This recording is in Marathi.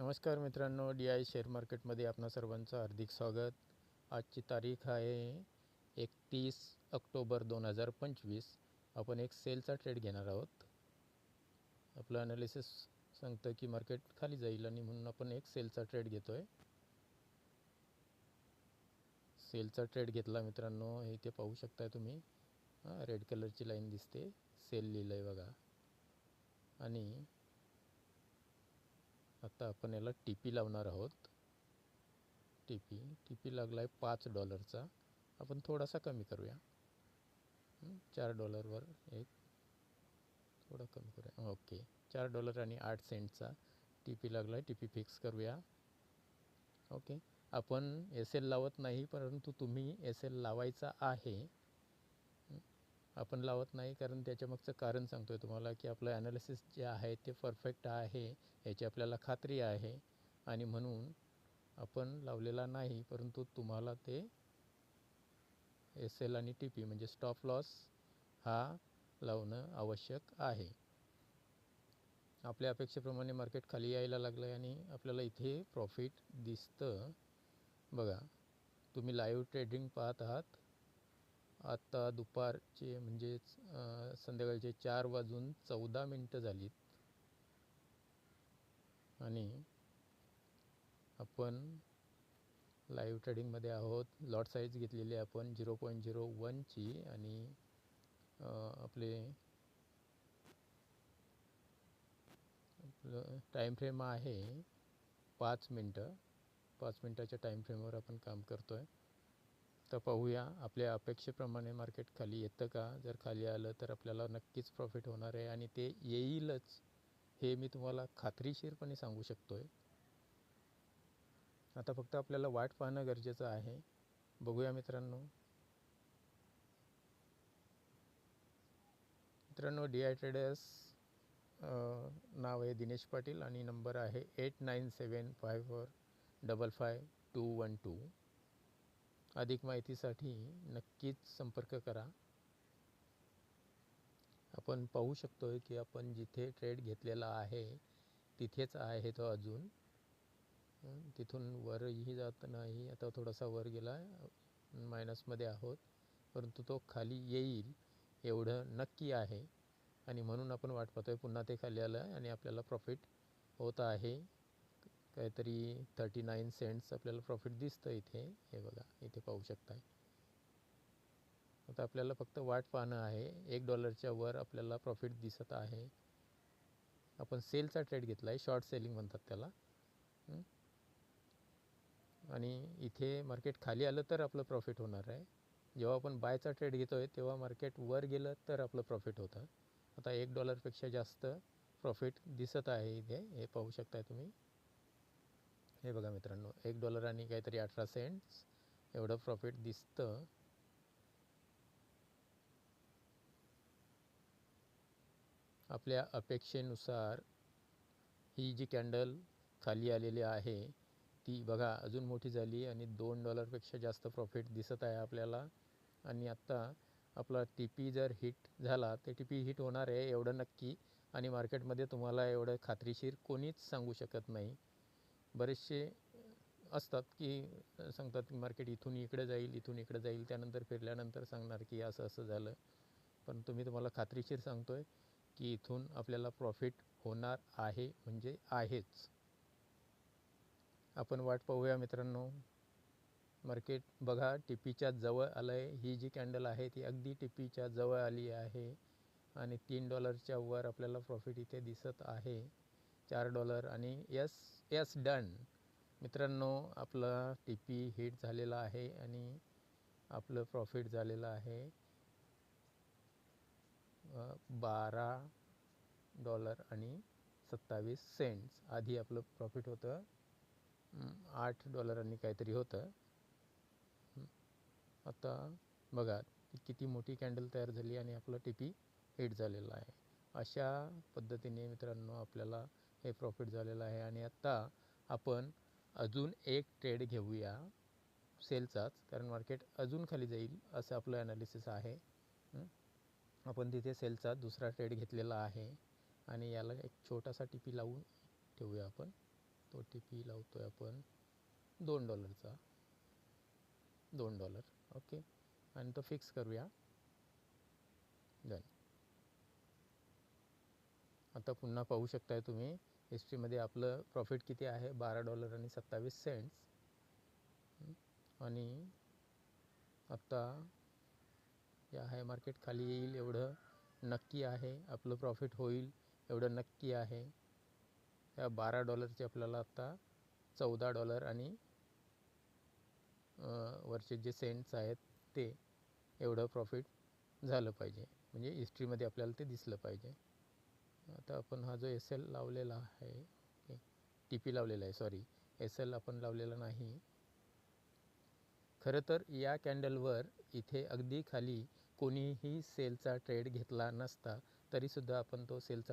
नमस्कार मित्रांनो डी आय शेअर मार्केटमध्ये आपणा सर्वांचं हार्दिक स्वागत. आजची तारीख आहे एकतीस ऑक्टोबर दोन हजार पंचवीस. आपण एक सेलचा ट्रेड घेणार आहोत. आपलं ॲनालिसिस सांगतं की मार्केट खाली जाईल आणि म्हणून आपण एक सेलचा ट्रेड घेतो आहे सेलचा ट्रेड घेतला मित्रांनो हे इथे पाहू शकताय तुम्ही. हां रेड कलरची लाईन दिसते. सेल लिहिलं आहे बघा. आणि आता आपण याला टी पी लावणार आहोत. टी पी टी पी लागला आहे पाच डॉलरचा. आपण थोडासा कमी करूया. चार डॉलरवर एक थोडा कमी करूया. ओके चार डॉलर आणि आठ सेंटचा टी पी लागला आहे टी पी फिक्स करूया. ओके आपण एस एल लावत नाही परंतु तुम्ही एस एल लावायचा आहे. आपण लावत नाही. कारण त्याच्यामागचं कारण सांगतो आहे तुम्हाला की आपलं ॲनालिसिस जे आहे ते परफेक्ट आहे. याची आपल्याला खात्री आहे. आणि म्हणून आपण लावलेला नाही परंतु तुम्हाला ते एस एल आणि टी पी म्हणजे स्टॉप लॉस हा लावणं आवश्यक आहे. आपल्या अपेक्षेप्रमाणे मार्केट खाली यायला लागलं आहे आणि आपल्याला इथे प्रॉफिट दिसतं. बघा तुम्ही लाईव्ह ट्रेडिंग पाहत आहात. आत्ता दुपारचे म्हणजेच संध्याकाळचे चार वाजून चौदा मिनटं झालीत. आणि आपण लाईव्ह ट्रेडिंगमध्ये आहोत. लॉट साईज घेतलेली आहे आपण झिरो पॉईंट झिरो वनची आणि आपले आपलं टाईम फ्रेम आहे पाच मिनटं. पाच मिनटाच्या टाईम फ्रेमवर आपण काम करतो आहे तर पाहूया आपल्या अपेक्षेप्रमाणे मार्केट खाली येतं का? जर खाली आलं तर आपल्याला नक्कीच प्रॉफिट होणार आहे आणि ते येईलच हे मी तुम्हाला खात्रीशीरपणे सांगू शकतो आहे आता फक्त आपल्याला वाट पाहणं गरजेचं आहे. बघूया मित्रांनो. मित्रांनो डी आय ट्रेडर्स नाव आहे दिनेश पाटील आणि नंबर आहे eight nine seven five four double five two one two. अधिक माहितीसाठी नक्कीच संपर्क करा. आपण पाहू शकतो की आपण जिथे ट्रेड घेतलेला आहे तिथेच आहे तो अजून. तिथून वरही जात नाही आता थोडासा वर गेला मायनसमध्ये आहोत परंतु तो खाली येईल एवढं नक्की आहे. आणि म्हणून आपण वाट पाहतो आहे पुन्हा ते खाली आलं आणि आपल्याला प्रॉफिट होत आहे. काहीतरी थर्टी नाईन सेंट्स आपल्याला प्रॉफिट दिसतं इथे. हे बघा इथे पाहू शकताय. आता आपल्याला फक्त वाट पाहणं आहे. एक डॉलरच्या वर आपल्याला प्रॉफिट दिसत आहे. आपण सेलचा ट्रेड घेतला आहे शॉर्ट सेलिंग म्हणतात त्याला. आणि इथे मार्केट खाली आलं तर आपलं प्रॉफिट होणार आहे. जेव्हा आपण बायचा ट्रेड घेतो आहे तेव्हा मार्केट वर गेलं तर आपलं प्रॉफिट होतं. आता एक डॉलरपेक्षा जास्त प्रॉफिट दिसत आहे इथे. हे पाहू शकताय तुम्ही. हे बघा मित्रांनो एक डॉलर आणि काहीतरी अठरा सेंट्स एवढं प्रॉफिट दिसतं. आपल्या अपेक्षेनुसार ही जी कॅन्डल खाली आलेली आहे ती बघा अजून मोठी झाली आणि दोन डॉलरपेक्षा जास्त प्रॉफिट दिसत आहे आपल्याला. आणि आत्ता आपला टी पी जर हिट झाला तर टी पी हिट होणार आहे एवढं नक्की. आणि मार्केटमध्ये तुम्हाला एवढं खात्रीशीर कोणीच सांगू शकत नाही. बरेचसे असतात की सांगतात की मार्केट इथून इकडे जाईल इथून इकडे जाईल त्यानंतर फिरल्यानंतर सांगणार की असं असं झालं. पण तुम्ही तुम्हाला खात्रीशीर सांगतो आहे की इथून आपल्याला प्रॉफिट होणार आहे म्हणजे आहेच. आपण वाट पाहूया मित्रांनो. मार्केट बघा टिपीच्या जवळ आलं आहे ही जी कॅन्डल आहे ती अगदी टिपीच्या जवळ आली आहे. आणि तीन डॉलरच्या वर आपल्याला प्रॉफिट इथे दिसत आहे. चार डॉलर आणि यस यस डन. मित्रांनो आपला टी पी हिट झालेला आहे आणि आपलं प्रॉफिट झालेलं आहे बारा डॉलर आणि सत्तावीस सेंट्स आधी आपलं प्रॉफिट होतं आठ डॉलर आणि काहीतरी होतं. आता बघा ती किती मोठी कॅन्डल तयार झाली आणि आपलं टी पी हिट झालेलं आहे. अशा पद्धतीने मित्रांनो आपल्याला हे प्रॉफिट झालेलं आहे. आणि आत्ता आपण अजून एक ट्रेड घेऊया सेलचाच कारण मार्केट अजून खाली जाईल असं आपलं ॲनालिसिस आहे. आपण तिथे सेलचा दुसरा ट्रेड घेतलेला आहे. आणि याला एक छोटासा टी पी लावून ठेवूया आपण. तो टी पी लावतो आहे आपण दोन डॉलरचा दोन डॉलर ओके आणि तो फिक्स करूया. डन आता पुन्हा पाहू शकताय तुम्ही. हिस्ट्रीमध्ये आपलं प्रॉफिट किती आहे? बारा डॉलर आणि सत्तावीस सेंट्स आणि आत्ता या हाय मार्केट खाली येईल एवढं नक्की आहे. आपलं प्रॉफिट होईल एवढं नक्की आहे. त्या बारा डॉलरचे आपल्याला आत्ता चौदा डॉलर आणि वरचे जे सेंट्स आहेत ते एवढं प्रॉफिट झालं पाहिजे. म्हणजे हिस्ट्रीमध्ये आपल्याला ते दिसलं पाहिजे. आता आपण हा जो एस एल लावलेला आहे टी पी लावलेला आहे सॉरी एस एल आपण लावलेला नाही. खरं तर या कॅन्डलवर इथे अगदी खाली कोणीही सेलचा ट्रेड घेतला नसता तरीसुद्धा आपण तो सेलचा